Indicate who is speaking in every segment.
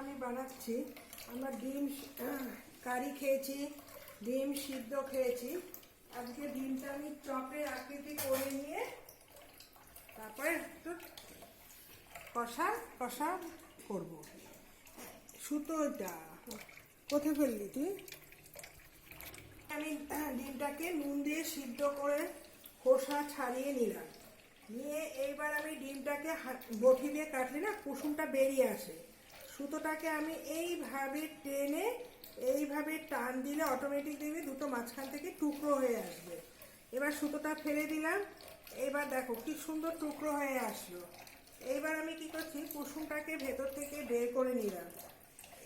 Speaker 1: আমি বানাচ্ছি, আমরা ডিম কারি খেয়েছি, ডিম সিদ্ধ খেয়েছি। আজকে ডিমটা আমি চপের আকৃতি করে নিয়ে তারপরে একটু কষা কষা করব। সুতোটা কোথায় ফেললি তুই? আমি ডিমটাকে নুন দিয়ে সিদ্ধ করে খোসা ছাড়িয়ে নিলাম। নিয়ে এইবার আমি ডিমটাকে বটি দিয়ে কাটলে না কুসুমটা বেরিয়ে আসে। সুতোটাকে আমি এইভাবে টেনে, এইভাবে টান দিলে অটোমেটিক দেখবি দুটো মাঝখান থেকে টুকরো হয়ে আসবে। এবার সুতোটা ফেলে দিলাম। এবার দেখো কি সুন্দর টুকরো হয়ে আসলো। এইবার আমি কি করছি, কুসুমটাকে ভেতর থেকে বের করে নিলাম।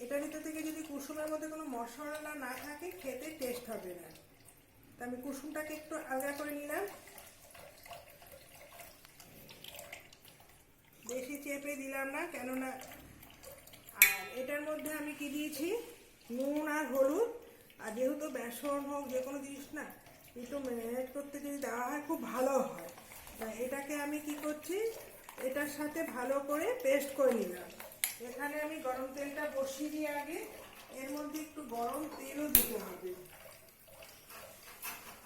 Speaker 1: এটা ভিতর থেকে যদি কুসুমের মধ্যে কোনো মশলা না থাকে, খেতে টেস্ট হবে না। তা আমি কুসুমটাকে একটু আলাদা করে নিলাম। বেশি চেপে দিলাম না, কেননা এটার মধ্যে আমি কি দিয়েছি? নুন আর হলুদ। আর যেহেতু বেসন হোক, যে কোনো জিনিস না, একটু ম্যারিনেট করতে যদি দেওয়া হয়, খুব ভালো হয়। তা এটাকে আমি কি করছি? এটার সাথে ভালো করে পেস্ট করে নিলাম। এখানে আমি গরম তেলটা বসিয়ে দিয়ে আগে। এর মধ্যে একটু গরম তেলও দিতে হবে।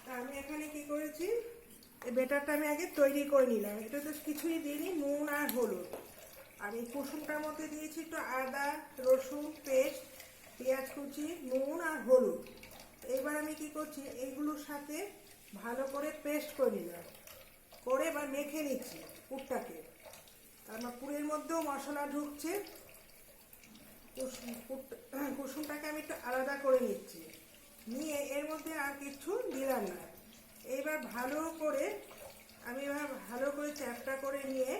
Speaker 1: তা আমি এখানে কি করেছি? এই বেটারটা আমি আগে তৈরি করে নিলাম। এটা তো কিছুই দিইনি, নুন আর হলুদ। আমি কুসুমটার মধ্যে দিয়েছি একটু আদা, রসুন, পেস্ট, পেঁয়াজ কুচি, নুন আর হলুদ। এইবার আমি কি করছি এইগুলোর সাথে ভালো করে পেস্ট করে নিলাম। করে এবার মেখে নিচ্ছি পুরটাকে। আমার পুরের মধ্যেও মশলা ঢুকছে। কুসুমটাকে আমি একটু আলাদা করে নিচ্ছি। নিয়ে এর মধ্যে আর কিছু দিলাম না। এইবার ভালো করে আমি এবার ভালো করে চ্যাপটা করে নিয়ে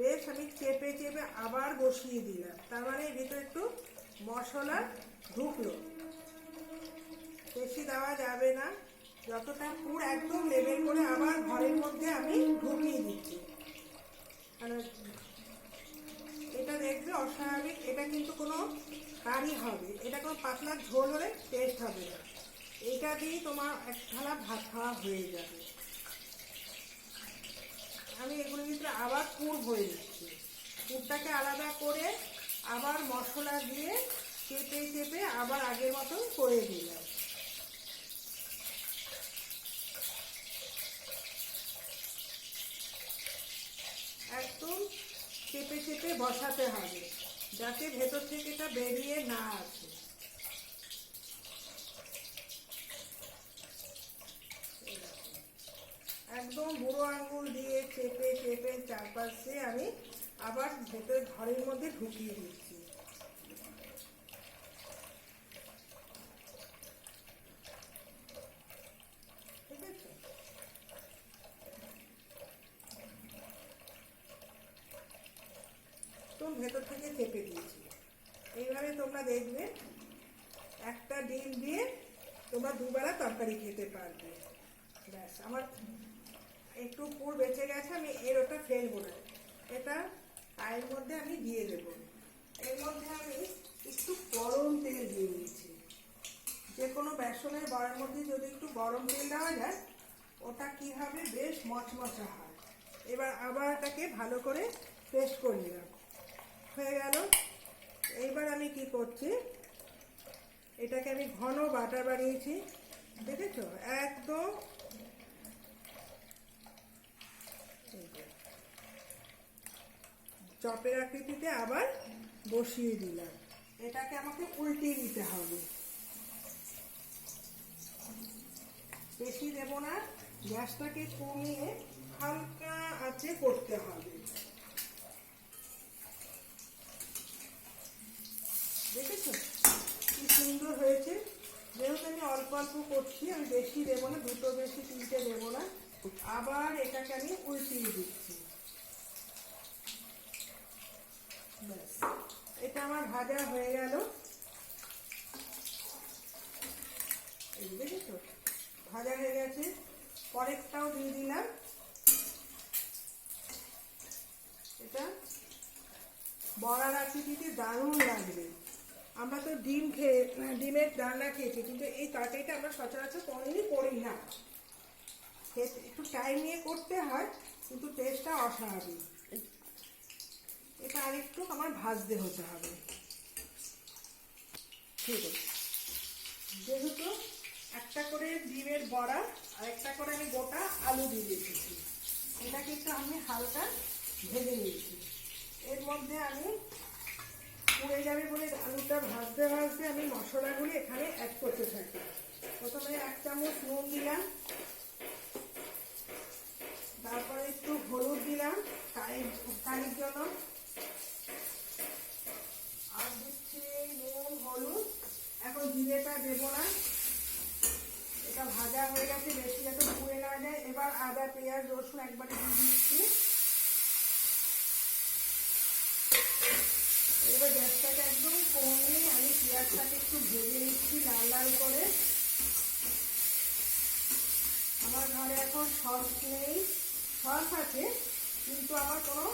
Speaker 1: বেশ আমি চেপে চেপে আবার বসিয়ে দিলাম। তার মানে ভিতরে একটু মশলা ঢুকলো। বেশি দেওয়া যাবে না। যতটা পুর একদম লেবেল করে আবার ঘরের মধ্যে আমি ঢুকিয়ে দিচ্ছি। মানে এটা দেখবে অস্বাভাবিক, এটা কিন্তু কোনো কারি হবে। এটা কোনো পাতলা ঝোল হলে টেস্ট হবে না। এইটা দিয়েই তোমার এক থালা ভাত খাওয়া হয়ে যাবে। আমি এগুলোর ভিতরে আবার পুর ভরে দিচ্ছি পুরটাকে আলাদা করে আবার মশলা দিয়ে চেপে চেপে আবার আগের মতন করে দিলাম একদম চেপে চেপে বসাতে হবে, যাতে ভেতর থেকে এটা বেরিয়ে না আসে। একদম বুড়ো আঙ্গুল দিয়ে চেপে চেপে চারপাশে আমি আবার ভেতরে ঘরের মধ্যে ঢুকিয়ে দিচ্ছি। একদম ভেতর থেকে চেপে দিয়েছি। এইভাবে তোমরা দেখবে, একটা ডিম দিয়ে তোমরা দুবেলা তরকারি খেতে পারবে। ব্যাস, আমার একটু পুর বেঁচে গেছে, আমি এর ওটা ফেলব না এটা পায়ের মধ্যে আমি দিয়ে দেব। এর মধ্যে আমি একটু গরম তেল দিয়ে দিয়েছি যে কোনো বেসনের বড়ার মধ্যে যদি একটু গরম তেল দেওয়া যায়, ওটা কি হবে? বেশ মচমচা হয়। এবার আবার এটাকে ভালো করে পেস্ট করে নিলাম। হয়ে গেল। এইবার আমি কি করছি? এটাকে আমি ঘন বাটা বানিয়েছি। দেখেছ? একদম এই যে। চপের আকৃতিতে আবার বসিয়ে দিলাম। এটাকে আমাকে উল্টিয়ে দিতে হবে। বেশি দেবো না, গ্যাসটাকে কমিয়ে হালকা আঁচে করতে হবে। দেখেছ? কি সুন্দর হয়েছে। যেহেতু আমি অল্প অল্প করছি, আমি বেশি দেবো না, দুটো বেশি, তিনটে দেবো না। আবার এটাকে আমি উল্টিয়ে দিচ্ছি ব্যাস এটা আমার ভাজা হয়ে গেল। ভাজা হয়ে গেছে। পরেরটাও দিয়ে দিলাম। এটা বড়ার আকৃতিতে দারুণ লাগবে। আমরা তো ডিম খেয়ে ডিমের রান্না খেয়েছি, কিন্তু এই তরকারিটা আমরা সচরাচর কোনোদিনই করি না। একটু টাইম নিয়ে করতে হয়, কিন্তু টেস্টটা অস্বাভাবিক। এটা আরেকটু আমার ভাজতে হতে হবে। ঠিক আছে। যেহেতু একটা করে ডিমের বড়া আর একটা করে আমি গোটা আলু দিয়ে দিয়েছি, এটা কিন্তু আমি হালকা ভেজে নিয়েছি। এর মধ্যে আমি পুড়ে যাবে বলে আলুটা ভাজতে ভাজতে আমি মশলাগুলি এখানে অ্যাড করতে থাকি। প্রথমে এক চামচ নুন দিলাম, তারপরে একটু হলুদ দিলাম কারি কারির জন্য আর দিচ্ছি নুন হলুদ এখন জিরেটা দেবো না। এটা ভাজা হয়ে গেছে, বেশি যাতে পুড়ে না যায়। এবার আদা, পেঁয়াজ, রসুন একবারে দিয়ে দিচ্ছি। এবার গ্যাসটাকে একদম কমিয়ে আমি পেঁয়াজটাকে একটু ভেজে নিচ্ছি লাল লাল করে। আমার ঘরে এখন সস নেই। সস আছে, কিন্তু আমার কোনো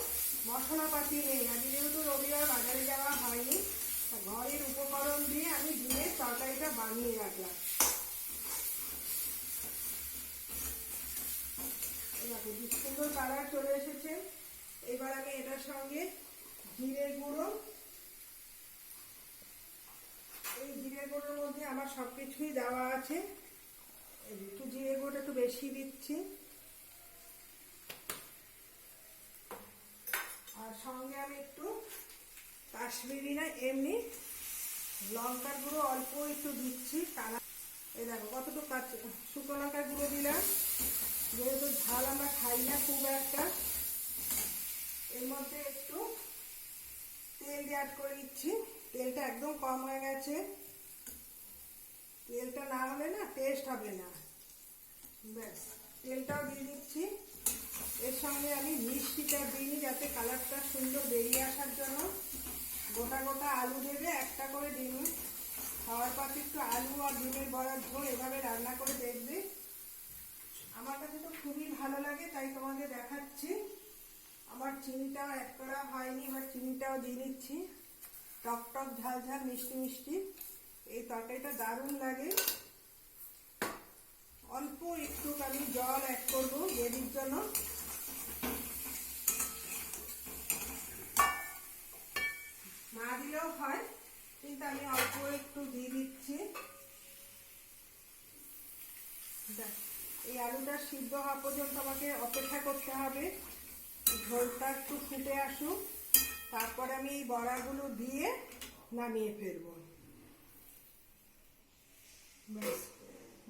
Speaker 1: মশলাপাতি নেই। আমি যেহেতু রবিবার বাজারে যাওয়া হয়নি ঘরের উপকরণ দিয়ে আমি ডিমের তরকারিটা বানিয়ে রাখলাম। দেখো সুন্দর কালার চলে এসেছে। এবার আমি এটার সঙ্গে জিরে গুঁড়ো। এই জিরে গুঁড়োর মধ্যে আমার সব কিছুই দেওয়া আছে। একটু জিরে গুঁড়োটা একটু বেশি দিচ্ছি। আর সঙ্গে আমি একটু কাশ্মীরি না এমনি লঙ্কার গুঁড়ো অল্প একটু দিচ্ছি কালা এই দেখো কতটুকু শুকনো লঙ্কার গুঁড়ো দিলাম। যেহেতু ঝাল আমরা খাই না খুব একটা, এর মধ্যে একটু তেল অ্যাড করে দিচ্ছি। তেলটা একদম কম হয়ে গেছে। তেলটা না হলে না টেস্ট হবে না। ব্যাস, তেলটাও দিয়ে দিচ্ছি। এর সঙ্গে আমি মিষ্টিটা দিইনি যাতে কালারটা সুন্দর বেরিয়ে আসার জন্য। গোটা গোটা আলু দেবে একটা করে ডিম। খাওয়ার পাশে একটু আলু আর ডিমের বড়ার ঝোল এভাবে রান্না করে দেখবে। আমার কাছে তো খুবই ভালো লাগে, তাই তোমাদের দেখাচ্ছি। আমার চিনিটাও অ্যাড করা হয়নি, এবার চিনিটাও দিয়ে নিচ্ছি। টক টক, ঝাল ঝাল, মিষ্টি মিষ্টি। এই তরকারিটা দারুণ লাগে। অল্প একটু আমি জল অ্যাড করব গ্রেভির জন্য। না দিলেও হয়। কিন্তু আমি অল্প একটু দিয়ে দিচ্ছি। এই আলুটা সিদ্ধ হওয়া পর্যন্ত আমাকে অপেক্ষা করতে হবে। ঝোলটা একটু ফুটে আসুক। তারপরে আমি এই বড়াগুলো দিয়ে নামিয়ে ফেলব।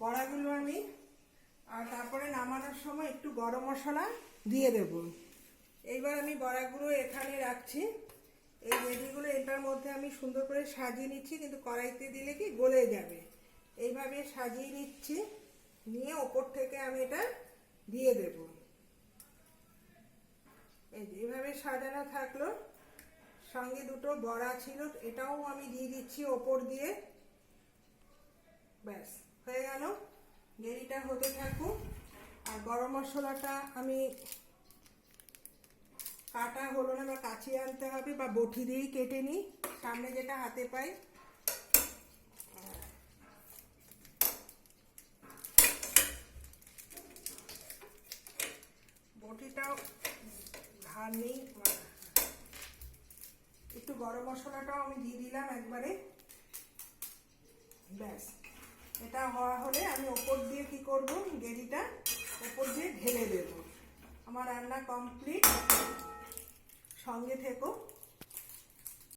Speaker 1: বড়াগুলো আমি, আর তারপরে নামানোর সময় একটু গরম মশলা দিয়ে দেব। এইবার আমি বড়াগুলো এখানে রাখছি। এই রেডিগুলো এটার মধ্যে আমি সুন্দর করে সাজিয়ে নিচ্ছি, কিন্তু কড়াইতে দিলে কি গলে যাবে। এইভাবে সাজিয়ে নিচ্ছি, নিয়ে ওপর থেকে আমি এটা দিয়ে দেব। এই যে এভাবে সাজানো থাকল, সঙ্গে দুটো বড়া ছিল, এটাও আমি দিয়ে দিচ্ছি ওপর দিয়ে। ব্যাস, হয়ে গেল। গেরিটা হতে থাকুক, আর গরম মশলাটা আমি কাটা হলো না বা কাছিয়ে আনতে হবে বা বটি দিয়েই কেটে নিই। সামনে যেটা হাতে পাই। বটিটাও ধার নেই একটু গরম মশলাটাও আমি দিয়ে দিলাম একবারে। ব্যাস, এটা হওয়া হলে আমি ওপর দিয়ে কি করব? গেরিটা ওপর দিয়ে ঢেলে দেব। আমার রান্না কমপ্লিট। সঙ্গে থেকো।